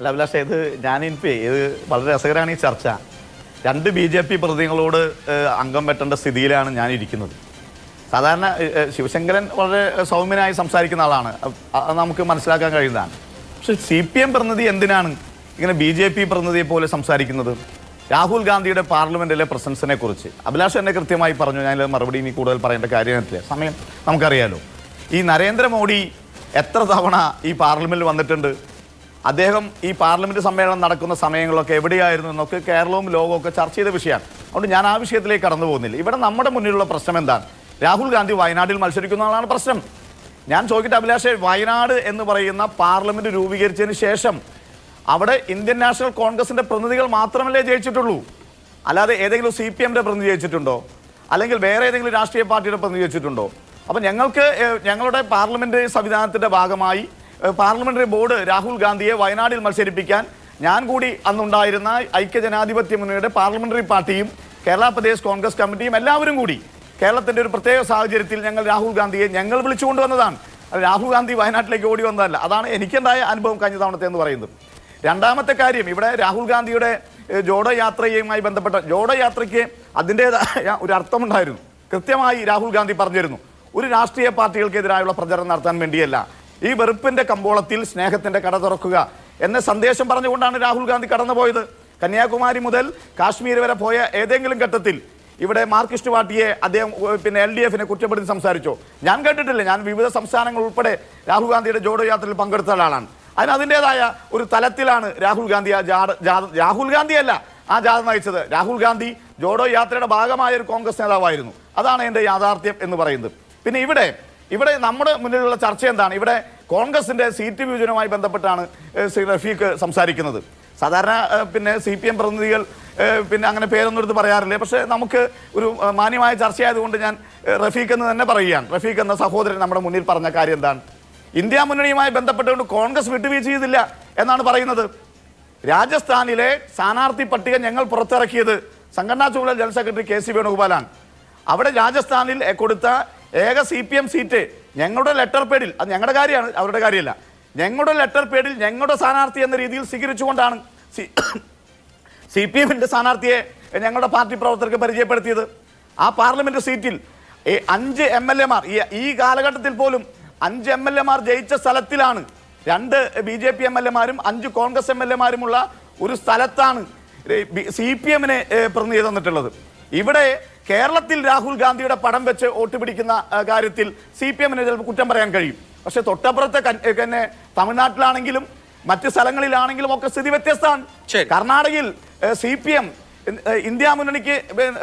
അല്ല അഭിലാഷ് ഇത് ഞാൻ എനിക്ക് ഇത് വളരെ രസകരമാണ് ഈ ചർച്ച. രണ്ട് ബി ജെ പി പ്രതിനിധികളോട് അംഗം പറ്റേണ്ട സ്ഥിതിയിലാണ് ഞാൻ ഇരിക്കുന്നത് സാധാരണ ശിവശങ്കരൻ വളരെ സൗമ്യനായി സംസാരിക്കുന്ന ആളാണ്. നമുക്ക് മനസ്സിലാക്കാൻ കഴിയുന്നതാണ്. പക്ഷെ സി പി എം പ്രതിനിധി എന്തിനാണ് ഇങ്ങനെ ബി ജെ പി പ്രതിനിധിയെ പോലെ സംസാരിക്കുന്നത്? രാഹുൽ ഗാന്ധിയുടെ പാർലമെന്റിലെ പ്രസൻസിനെ കുറിച്ച്. അഭിലാഷ് എന്നെ കൃത്യമായി പറഞ്ഞു. ഞാൻ മറുപടി ഇനി കൂടുതൽ പറയേണ്ട കാര്യമില്ല സമയം നമുക്കറിയാലോ. ഈ നരേന്ദ്രമോദി എത്ര തവണ ഈ പാർലമെന്റിൽ വന്നിട്ടുണ്ട്? അദ്ദേഹം ഈ പാർലമെന്റ് സമ്മേളനം നടക്കുന്ന സമയങ്ങളൊക്കെ എവിടെയായിരുന്നു എന്നൊക്കെ കേരളവും ലോകവും ഒക്കെ ചർച്ച ചെയ്ത വിഷയമാണ്. അതുകൊണ്ട് ഞാൻ ആ വിഷയത്തിലേക്ക് കടന്നു പോകുന്നില്ല. ഇവിടെ നമ്മുടെ മുന്നിലുള്ള പ്രശ്നം എന്താണ്? രാഹുൽ ഗാന്ധി വയനാട്ടിൽ മത്സരിക്കുന്ന ആളാണ് പ്രശ്നം. ഞാൻ ചോദിക്കട്ടെ അഭിലാഷേ വയനാട് എന്ന് പറയുന്ന പാർലമെന്റ് രൂപീകരിച്ചതിന് ശേഷം അവിടെ ഇന്ത്യൻ നാഷണൽ കോൺഗ്രസിന്റെ പ്രതിനിധികൾ മാത്രമല്ലേ ജയിച്ചിട്ടുള്ളൂ? അല്ലാതെ ഏതെങ്കിലും സി പി എമ്മിന്റെ പ്രതിനിധി ജയിച്ചിട്ടുണ്ടോ? അല്ലെങ്കിൽ വേറെ ഏതെങ്കിലും രാഷ്ട്രീയ പാർട്ടിയുടെ പ്രതിനിധി ജയിച്ചിട്ടുണ്ടോ? അപ്പം ഞങ്ങൾക്ക് ഞങ്ങളുടെ പാർലമെന്റ് സംവിധാനത്തിന്റെ ഭാഗമായി പാർലമെന്ററി ബോർഡ് രാഹുൽ ഗാന്ധിയെ വയനാടിൽ മത്സരിപ്പിക്കാൻ. ഞാൻ കൂടി അന്നുണ്ടായിരുന്ന ഐക്യജനാധിപത്യ മുന്നണിയുടെ പാർലമെന്ററി പാർട്ടിയും കേരള പ്രദേശ് കോൺഗ്രസ് കമ്മിറ്റിയും എല്ലാവരും കൂടി കേരളത്തിന്റെ ഒരു പ്രത്യേക സാഹചര്യത്തിൽ ഞങ്ങൾ രാഹുൽ ഗാന്ധിയെ ഞങ്ങൾ വിളിച്ചുകൊണ്ട് വന്നതാണ്. രാഹുൽ ഗാന്ധി വയനാട്ടിലേക്ക് ഓടി വന്നതല്ല. അതാണ് എനിക്കുണ്ടായ അനുഭവം കഴിഞ്ഞ തവണത്തെ എന്ന് പറയുന്നത്. രണ്ടാമത്തെ കാര്യം ഇവിടെ രാഹുൽ ഗാന്ധിയുടെ ജോഡോ യാത്രയുമായി ബന്ധപ്പെട്ട ജോഡോ യാത്രയ്ക്ക് അതിന്റേതായ ഒരു അർത്ഥമുണ്ടായിരുന്നു. കൃത്യമായി രാഹുൽ ഗാന്ധി പറഞ്ഞിരുന്നു. ഒരു രാഷ്ട്രീയ പാർട്ടികൾക്കെതിരായുള്ള പ്രചരണം നടത്താൻ വേണ്ടിയല്ല. ഈ വെറുപ്പിന്റെ കമ്പോളത്തിൽ സ്നേഹത്തിന്റെ കട തുറക്കുക എന്ന സന്ദേശം പറഞ്ഞുകൊണ്ടാണ് രാഹുൽ ഗാന്ധി കടന്നുപോയത്. കന്യാകുമാരി മുതൽ കാശ്മീർ വരെ പോയ ഏതെങ്കിലും ഘട്ടത്തിൽ ഇവിടെ മാർക്സിസ്റ്റ് പാർട്ടിയെ അദ്ദേഹം പിന്നെ എൽ ഡി എഫിനെ കുറ്റപ്പെടുത്തി സംസാരിച്ചോ. ഞാൻ കേട്ടിട്ടില്ല. ഞാൻ വിവിധ സംസ്ഥാനങ്ങൾ ഉൾപ്പെടെ രാഹുൽ ഗാന്ധിയുടെ ജോഡോ യാത്രയിൽ പങ്കെടുത്ത ആളാണ്. അതിന് അതിന്റെതായ ഒരു തലത്തിലാണ് രാഹുൽ ഗാന്ധി ആ ജാഥ രാഹുൽ ഗാന്ധിയല്ല ആ ജാഥ നയിച്ചത്. രാഹുൽ ഗാന്ധി ജോഡോ യാത്രയുടെ ഭാഗമായ ഒരു കോൺഗ്രസ് നേതാവായിരുന്നു. അതാണ് എന്റെ യാഥാർത്ഥ്യം എന്ന് പറയുന്നത്. പിന്നെ ഇവിടെ ഇവിടെ നമ്മുടെ മുന്നിലുള്ള ചർച്ച എന്താണ്? ഇവിടെ കോൺഗ്രസിന്റെ സീറ്റ് വിഭജനവുമായി ബന്ധപ്പെട്ടാണ് ശ്രീ റഫീഖ് സംസാരിക്കുന്നത്. സാധാരണ പിന്നെ സി പി എം പ്രതിനിധികൾ പിന്നെ അങ്ങനെ പേരൊന്നും എടുത്ത് പറയാറില്ല. പക്ഷേ നമുക്ക് ഒരു മാന്യമായ ചർച്ചയായതുകൊണ്ട് ഞാൻ റഫീഖ് എന്ന് തന്നെ പറയുകയാണ്. റഫീഖ് എന്ന സഹോദരൻ നമ്മുടെ മുന്നിൽ പറഞ്ഞ കാര്യം എന്താണ്? ഇന്ത്യ മുന്നണിയുമായി ബന്ധപ്പെട്ടുകൊണ്ട് കോൺഗ്രസ് വിട്ടുവീഴ്ച ചെയ്തില്ല എന്നാണ് പറയുന്നത്. രാജസ്ഥാനിലെ സ്ഥാനാർത്ഥി പട്ടിക ഞങ്ങൾ പുറത്തിറക്കിയത് സംഘടനാ ചുമതല ജനറൽ സെക്രട്ടറി കെ സി വേണുഗോപാലാണ്. അവിടെ രാജസ്ഥാനിൽ കൊടുത്ത ഏക സി പി എം സീറ്റ് ഞങ്ങളുടെ ലെറ്റർ പേഡിൽ അത് ഞങ്ങളുടെ കാര്യമാണ് അവരുടെ കാര്യമല്ല. ഞങ്ങളുടെ ലെറ്റർ പേഡിൽ ഞങ്ങളുടെ സ്ഥാനാർത്ഥി എന്ന രീതിയിൽ സ്വീകരിച്ചുകൊണ്ടാണ് സി സി പി എമ്മിന്റെ സ്ഥാനാർത്ഥിയെ ഞങ്ങളുടെ പാർട്ടി പ്രവർത്തകർക്ക് പരിചയപ്പെടുത്തിയത്. ആ പാർലമെന്റ് സീറ്റിൽ അഞ്ച് എം എൽ എമാർ ഈ കാലഘട്ടത്തിൽ പോലും അഞ്ച് എം എൽ എമാർ ജയിച്ച സ്ഥലത്തിലാണ് രണ്ട് B J P M L എമാരും അഞ്ച് കോൺഗ്രസ് എം എൽ എമാരുമുള്ള ഒരു സ്ഥലത്താണ് സി പി എമ്മിനെ പ്രതിനിധി തന്നിട്ടുള്ളത്. ഇവിടെ കേരളത്തിൽ രാഹുൽ ഗാന്ധിയുടെ പടം വെച്ച് വോട്ട് പിടിക്കുന്ന കാര്യത്തിൽ സി പി എമ്മിന് ചിലപ്പോൾ കുറ്റം പറയാൻ കഴിയും. പക്ഷെ തൊട്ടപ്പുറത്തെ തന്നെ തമിഴ്നാട്ടിലാണെങ്കിലും മറ്റ് സ്ഥലങ്ങളിലാണെങ്കിലും ഒക്കെ സ്ഥിതി വ്യത്യസ്തമാണ്. കർണാടകയിൽ സി പി എം ഇന്ത്യ മുന്നണിക്ക്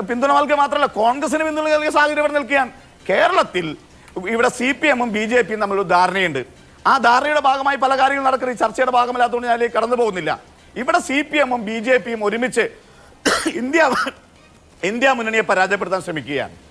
പിന്തുണ നൽകുക മാത്രമല്ല കോൺഗ്രസിന് പിന്തുണ നൽകിയ സാഹചര്യം ഇവിടെ നിൽക്കുകയാണ്. കേരളത്തിൽ ഇവിടെ സി പി എമ്മും ബി ജെ പിയും തമ്മിലൊരു ധാരണയുണ്ട്. ആ ധാരണയുടെ ഭാഗമായി പല കാര്യങ്ങൾ നടക്കുന്ന. ഈ ചർച്ചയുടെ ഭാഗമല്ലാത്തതുകൊണ്ട് ഞാൻ കടന്നു പോകുന്നില്ല. ഇവിടെ സി പി എമ്മും ബി ജെ പിയും ഒരുമിച്ച് ഇന്ത്യ ഇന്ത്യ മുന്നണിയെ പരാജയപ്പെടുത്താൻ ശ്രമിക്കുകയാണ്.